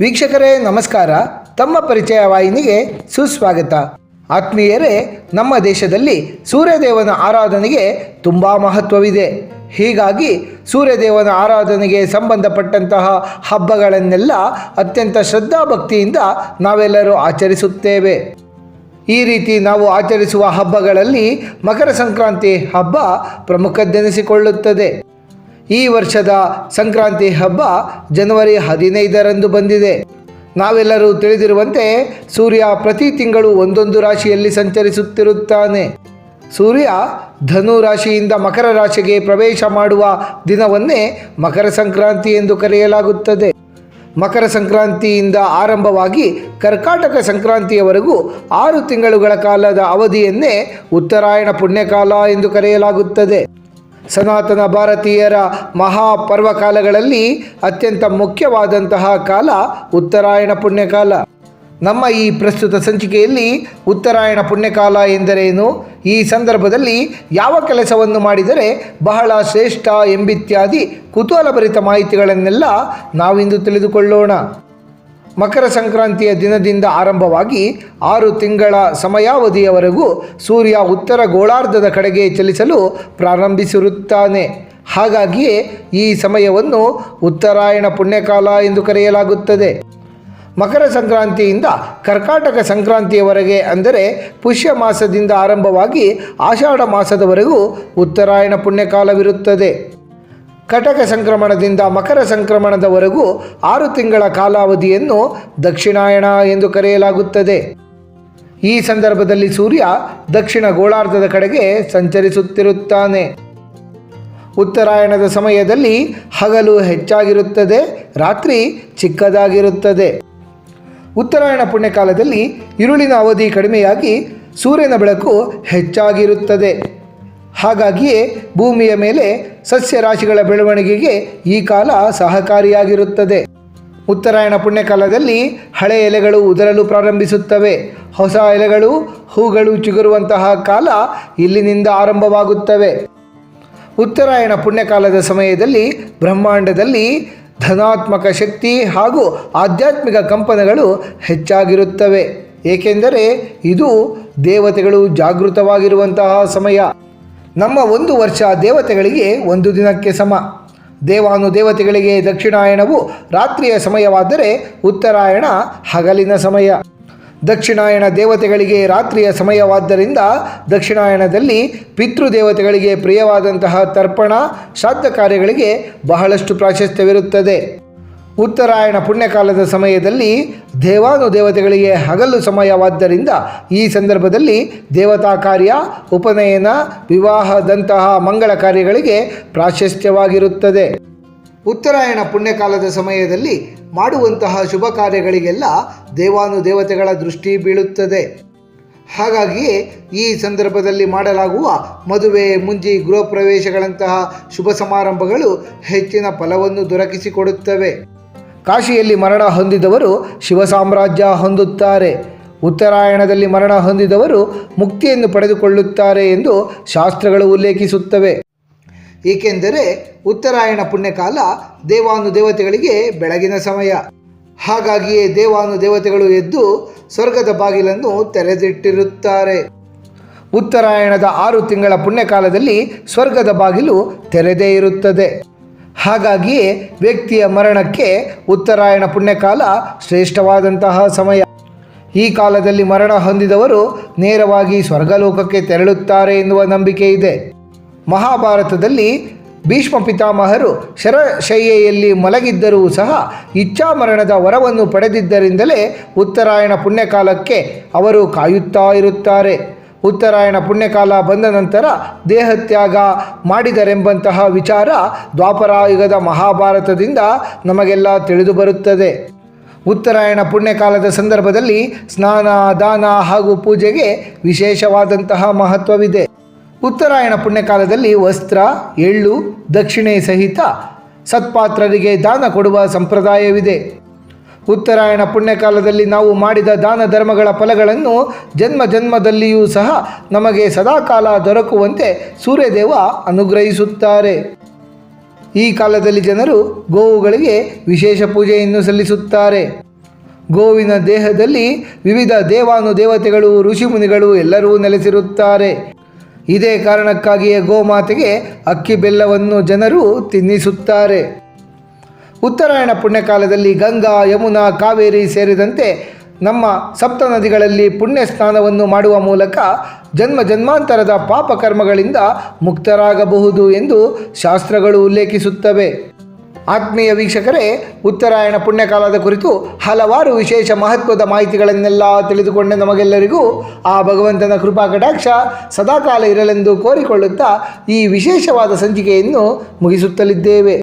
ವೀಕ್ಷಕರೇ, ನಮಸ್ಕಾರ. ತಮ್ಮ ಪರಿಚಯ ವಾಹಿನಿಗೆ ಸುಸ್ವಾಗತ. ಆತ್ಮೀಯರೇ, ನಮ್ಮ ದೇಶದಲ್ಲಿ ಸೂರ್ಯದೇವನ ಆರಾಧನೆಗೆ ತುಂಬ ಮಹತ್ವವಿದೆ. ಹೀಗಾಗಿ ಸೂರ್ಯದೇವನ ಆರಾಧನೆಗೆ ಸಂಬಂಧಪಟ್ಟಂತಹ ಹಬ್ಬಗಳನ್ನೆಲ್ಲ ಅತ್ಯಂತ ಶ್ರದ್ಧಾಭಕ್ತಿಯಿಂದ ನಾವೆಲ್ಲರೂ ಆಚರಿಸುತ್ತೇವೆ. ಈ ರೀತಿ ನಾವು ಆಚರಿಸುವ ಹಬ್ಬಗಳಲ್ಲಿ ಮಕರ ಸಂಕ್ರಾಂತಿ ಹಬ್ಬ ಪ್ರಮುಖದ್ದೆನಿಸಿಕೊಳ್ಳುತ್ತದೆ. ಈ ವರ್ಷದ ಸಂಕ್ರಾಂತಿ ಹಬ್ಬ ಜನವರಿ ಹದಿನೈದರಂದು ಬಂದಿದೆ. ನಾವೆಲ್ಲರೂ ತಿಳಿದಿರುವಂತೆ ಸೂರ್ಯ ಪ್ರತಿ ತಿಂಗಳು ಒಂದೊಂದು ರಾಶಿಯಲ್ಲಿ ಸಂಚರಿಸುತ್ತಿರುತ್ತಾನೆ. ಸೂರ್ಯ ಧನು ರಾಶಿಯಿಂದ ಮಕರ ರಾಶಿಗೆ ಪ್ರವೇಶ ಮಾಡುವ ದಿನವನ್ನೇ ಮಕರ ಸಂಕ್ರಾಂತಿ ಎಂದು ಕರೆಯಲಾಗುತ್ತದೆ. ಮಕರ ಸಂಕ್ರಾಂತಿಯಿಂದ ಆರಂಭವಾಗಿ ಕರ್ಕಾಟಕ ಸಂಕ್ರಾಂತಿಯವರೆಗೂ ಆರು ತಿಂಗಳುಗಳ ಕಾಲದ ಅವಧಿಯನ್ನೇ ಉತ್ತರಾಯಣ ಪುಣ್ಯಕಾಲ ಎಂದು ಕರೆಯಲಾಗುತ್ತದೆ. ಸನಾತನ ಭಾರತೀಯರ ಮಹಾಪರ್ವಕಾಲಗಳಲ್ಲಿ ಅತ್ಯಂತ ಮುಖ್ಯವಾದಂತಹ ಕಾಲ ಉತ್ತರಾಯಣ ಪುಣ್ಯಕಾಲ. ನಮ್ಮ ಈ ಪ್ರಸ್ತುತ ಸಂಚಿಕೆಯಲ್ಲಿ ಉತ್ತರಾಯಣ ಪುಣ್ಯಕಾಲ ಎಂದರೇನು ಈ ಸಂದರ್ಭದಲ್ಲಿ ಯಾವ ಕೆಲಸವನ್ನು ಮಾಡಿದರೆ ಬಹಳ ಶ್ರೇಷ್ಠ ಎಂಬಿತ್ಯಾದಿ ಕುತೂಹಲಭರಿತ ಮಾಹಿತಿಗಳನ್ನೆಲ್ಲ ನಾವಿಂದು ತಿಳಿದುಕೊಳ್ಳೋಣ. ಮಕರ ಸಂಕ್ರಾಂತಿಯ ದಿನದಿಂದ ಆರಂಭವಾಗಿ ಆರು ತಿಂಗಳ ಸಮಯಾವಧಿಯವರೆಗೂ ಸೂರ್ಯ ಉತ್ತರ ಗೋಳಾರ್ಧದ ಕಡೆಗೆ ಚಲಿಸಲು ಪ್ರಾರಂಭಿಸಿರುತ್ತಾನೆ. ಹಾಗಾಗಿಯೇ ಈ ಸಮಯವನ್ನು ಉತ್ತರಾಯಣ ಪುಣ್ಯಕಾಲ ಎಂದು ಕರೆಯಲಾಗುತ್ತದೆ. ಮಕರ ಸಂಕ್ರಾಂತಿಯಿಂದ ಕರ್ಕಾಟಕ ಸಂಕ್ರಾಂತಿಯವರೆಗೆ ಅಂದರೆ ಪುಷ್ಯ ಮಾಸದಿಂದ ಆರಂಭವಾಗಿ ಆಷಾಢ ಮಾಸದವರೆಗೂ ಉತ್ತರಾಯಣ ಪುಣ್ಯಕಾಲವಿರುತ್ತದೆ. ಕಟಕ ಸಂಕ್ರಮಣದಿಂದ ಮಕರ ಸಂಕ್ರಮಣದವರೆಗೂ ಆರು ತಿಂಗಳ ಕಾಲಾವಧಿಯನ್ನು ದಕ್ಷಿಣಾಯಣ ಎಂದು ಕರೆಯಲಾಗುತ್ತದೆ. ಈ ಸಂದರ್ಭದಲ್ಲಿ ಸೂರ್ಯ ದಕ್ಷಿಣ ಗೋಳಾರ್ಧದ ಕಡೆಗೆ ಸಂಚರಿಸುತ್ತಿರುತ್ತಾನೆ. ಉತ್ತರಾಯಣದ ಸಮಯದಲ್ಲಿ ಹಗಲು ಹೆಚ್ಚಾಗಿರುತ್ತದೆ, ರಾತ್ರಿ ಚಿಕ್ಕದಾಗಿರುತ್ತದೆ. ಉತ್ತರಾಯಣ ಪುಣ್ಯಕಾಲದಲ್ಲಿ ಇರುಳಿನ ಅವಧಿ ಕಡಿಮೆಯಾಗಿ ಸೂರ್ಯನ ಬೆಳಕು ಹೆಚ್ಚಾಗಿರುತ್ತದೆ. ಹಾಗಾಗಿಯೇ ಭೂಮಿಯ ಮೇಲೆ ಸಸ್ಯ ರಾಶಿಗಳ ಬೆಳವಣಿಗೆಗೆ ಈ ಕಾಲ ಸಹಕಾರಿಯಾಗಿರುತ್ತದೆ. ಉತ್ತರಾಯಣ ಪುಣ್ಯಕಾಲದಲ್ಲಿ ಹಳೆ ಎಲೆಗಳು ಉದುರಲು ಪ್ರಾರಂಭಿಸುತ್ತವೆ. ಹೊಸ ಎಲೆಗಳು, ಹೂಗಳು ಚಿಗುರುವಂತಹ ಕಾಲ ಇಲ್ಲಿನಿಂದ ಆರಂಭವಾಗುತ್ತವೆ. ಉತ್ತರಾಯಣ ಪುಣ್ಯಕಾಲದ ಸಮಯದಲ್ಲಿ ಬ್ರಹ್ಮಾಂಡದಲ್ಲಿ ಧನಾತ್ಮಕ ಶಕ್ತಿ ಹಾಗೂ ಆಧ್ಯಾತ್ಮಿಕ ಕಂಪನಗಳು ಹೆಚ್ಚಾಗಿರುತ್ತವೆ. ಏಕೆಂದರೆ ಇದು ದೇವತೆಗಳು ಜಾಗೃತವಾಗಿರುವಂತಹ ಸಮಯ. ನಮ್ಮ ಒಂದು ವರ್ಷ ದೇವತೆಗಳಿಗೆ ಒಂದು ದಿನಕ್ಕೆ ಸಮ. ದೇವಾನು ದೇವತೆಗಳಿಗೆ ದಕ್ಷಿಣಾಯಣವು ರಾತ್ರಿಯ ಸಮಯವಾದರೆ ಉತ್ತರಾಯಣ ಹಗಲಿನ ಸಮಯ. ದಕ್ಷಿಣಾಯಣ ದೇವತೆಗಳಿಗೆ ರಾತ್ರಿಯ ಸಮಯವಾದ್ದರಿಂದ ದಕ್ಷಿಣಾಯಣದಲ್ಲಿ ಪಿತೃದೇವತೆಗಳಿಗೆ ಪ್ರಿಯವಾದಂತಹ ತರ್ಪಣ, ಶ್ರಾದ್ದ ಕಾರ್ಯಗಳಿಗೆ ಬಹಳಷ್ಟು ಪ್ರಾಶಸ್ತ್ಯವಿರುತ್ತದೆ. ಉತ್ತರಾಯಣ ಪುಣ್ಯಕಾಲದ ಸಮಯದಲ್ಲಿ ದೇವಾನು ದೇವತೆಗಳಿಗೆ ಹಗಲು ಸಮಯವಾದ್ದರಿಂದ ಈ ಸಂದರ್ಭದಲ್ಲಿ ದೇವತಾ ಕಾರ್ಯ, ಉಪನಯನ, ವಿವಾಹದಂತಹ ಮಂಗಳ ಕಾರ್ಯಗಳಿಗೆ ಪ್ರಾಶಸ್ತ್ಯವಾಗಿರುತ್ತದೆ. ಉತ್ತರಾಯಣ ಪುಣ್ಯಕಾಲದ ಸಮಯದಲ್ಲಿ ಮಾಡುವಂತಹ ಶುಭ ಕಾರ್ಯಗಳಿಗೆಲ್ಲ ದೇವಾನು ದೇವತೆಗಳ ದೃಷ್ಟಿ ಬೀಳುತ್ತದೆ. ಹಾಗಾಗಿಯೇ ಈ ಸಂದರ್ಭದಲ್ಲಿ ಮಾಡಲಾಗುವ ಮದುವೆ, ಮುಂಜಿ ಗೃಹ ಪ್ರವೇಶಗಳಂತಹ ಶುಭ ಸಮಾರಂಭಗಳು ಹೆಚ್ಚಿನ ಫಲವನ್ನು ದೊರಕಿಸಿಕೊಡುತ್ತವೆ. ಕಾಶಿಯಲ್ಲಿ ಮರಣ ಹೊಂದಿದವರು ಶಿವ ಸಾಮ್ರಾಜ್ಯ ಹೊಂದುತ್ತಾರೆ. ಉತ್ತರಾಯಣದಲ್ಲಿ ಮರಣ ಹೊಂದಿದವರು ಮುಕ್ತಿಯನ್ನು ಪಡೆದುಕೊಳ್ಳುತ್ತಾರೆ ಎಂದು ಶಾಸ್ತ್ರಗಳು ಉಲ್ಲೇಖಿಸುತ್ತವೆ. ಏಕೆಂದರೆ ಉತ್ತರಾಯಣ ಪುಣ್ಯಕಾಲ ದೇವಾನು ದೇವತೆಗಳಿಗೆ ಬೆಳಗಿನ ಸಮಯ. ಹಾಗಾಗಿಯೇ ದೇವಾನು ದೇವತೆಗಳು ಎದ್ದು ಸ್ವರ್ಗದ ಬಾಗಿಲನ್ನು ತೆರೆದಿಟ್ಟಿರುತ್ತಾರೆ. ಉತ್ತರಾಯಣದ ಆರು ತಿಂಗಳ ಪುಣ್ಯಕಾಲದಲ್ಲಿ ಸ್ವರ್ಗದ ಬಾಗಿಲು ತೆರೆದೇ ಇರುತ್ತದೆ. ಹಾಗಾಗಿಯೇ ವ್ಯಕ್ತಿಯ ಮರಣಕ್ಕೆ ಉತ್ತರಾಯಣ ಪುಣ್ಯಕಾಲ ಶ್ರೇಷ್ಠವಾದಂತಹ ಸಮಯ. ಈ ಕಾಲದಲ್ಲಿ ಮರಣ ಹೊಂದಿದವರು ನೇರವಾಗಿ ಸ್ವರ್ಗಲೋಕಕ್ಕೆ ತೆರಳುತ್ತಾರೆ ಎನ್ನುವ ನಂಬಿಕೆ ಇದೆ. ಮಹಾಭಾರತದಲ್ಲಿ ಭೀಷ್ಮ ಪಿತಾಮಹರು ಶರಶಯ್ಯೆಯಲ್ಲಿ ಮಲಗಿದ್ದರೂ ಸಹ ಇಚ್ಛಾಮರಣದ ವರವನ್ನು ಪಡೆದಿದ್ದರಿಂದಲೇ ಉತ್ತರಾಯಣ ಪುಣ್ಯಕಾಲಕ್ಕೆ ಅವರು ಕಾಯುತ್ತಾ ಇರುತ್ತಾರೆ. ಉತ್ತರಾಯಣ ಪುಣ್ಯಕಾಲ ಬಂದ ನಂತರ ದೇಹತ್ಯಾಗ ಮಾಡಿದರೆಂಬಂತಹ ವಿಚಾರ ದ್ವಾಪರಾಯುಗದ ಮಹಾಭಾರತದಿಂದ ನಮಗೆಲ್ಲ ತಿಳಿದು ಬರುತ್ತದೆ. ಉತ್ತರಾಯಣ ಪುಣ್ಯಕಾಲದ ಸಂದರ್ಭದಲ್ಲಿ ಸ್ನಾನ, ದಾನ ಹಾಗೂ ಪೂಜೆಗೆ ವಿಶೇಷವಾದಂತಹ ಮಹತ್ವವಿದೆ. ಉತ್ತರಾಯಣ ಪುಣ್ಯಕಾಲದಲ್ಲಿ ವಸ್ತ್ರ, ಎಳ್ಳು, ದಕ್ಷಿಣೆ ಸಹಿತ ಸತ್ಪಾತ್ರರಿಗೆ ದಾನ ಕೊಡುವ ಸಂಪ್ರದಾಯವಿದೆ. ಉತ್ತರಾಯಣ ಪುಣ್ಯಕಾಲದಲ್ಲಿ ನಾವು ಮಾಡಿದ ದಾನ ಧರ್ಮಗಳ ಫಲಗಳನ್ನು ಜನ್ಮ ಜನ್ಮದಲ್ಲಿಯೂ ಸಹ ನಮಗೆ ಸದಾಕಾಲ ದೊರಕುವಂತೆ ಸೂರ್ಯದೇವ ಅನುಗ್ರಹಿಸುತ್ತಾರೆ. ಈ ಕಾಲದಲ್ಲಿ ಜನರು ಗೋವುಗಳಿಗೆ ವಿಶೇಷ ಪೂಜೆಯನ್ನು ಸಲ್ಲಿಸುತ್ತಾರೆ. ಗೋವಿನ ದೇಹದಲ್ಲಿ ವಿವಿಧ ದೇವಾನುದೇವತೆಗಳು, ಋಷಿಮುನಿಗಳು ಎಲ್ಲರೂ ನೆಲೆಸಿರುತ್ತಾರೆ. ಇದೇ ಕಾರಣಕ್ಕಾಗಿಯೇ ಗೋಮಾತೆಗೆ ಅಕ್ಕಿ ಬೆಲ್ಲವನ್ನು ಜನರು ತಿನ್ನಿಸುತ್ತಾರೆ. ಉತ್ತರಾಯಣ ಪುಣ್ಯಕಾಲದಲ್ಲಿ ಗಂಗಾ, ಯಮುನಾ, ಕಾವೇರಿ ಸೇರಿದಂತೆ ನಮ್ಮ ಸಪ್ತ ನದಿಗಳಲ್ಲಿ ಪುಣ್ಯ ಸ್ನಾನವನ್ನು ಮಾಡುವ ಮೂಲಕ ಜನ್ಮ ಜನ್ಮಾಂತರದ ಪಾಪಕರ್ಮಗಳಿಂದ ಮುಕ್ತರಾಗಬಹುದು ಎಂದು ಶಾಸ್ತ್ರಗಳು ಉಲ್ಲೇಖಿಸುತ್ತವೆ. ಆತ್ಮೀಯ ವೀಕ್ಷಕರೇ, ಉತ್ತರಾಯಣ ಪುಣ್ಯಕಾಲದ ಕುರಿತು ಹಲವಾರು ವಿಶೇಷ ಮಹತ್ವದ ಮಾಹಿತಿಗಳನ್ನೆಲ್ಲ ತಿಳಿದುಕೊಂಡ ನಮಗೆಲ್ಲರಿಗೂ ಆ ಭಗವಂತನ ಕೃಪಾ ಕಟಾಕ್ಷ ಸದಾಕಾಲ ಇರಲೆಂದು ಕೋರಿಕೊಳ್ಳುತ್ತಾ ಈ ವಿಶೇಷವಾದ ಸಂಚಿಕೆಯನ್ನು ಮುಗಿಸುತ್ತಲಿದ್ದೇವೆ.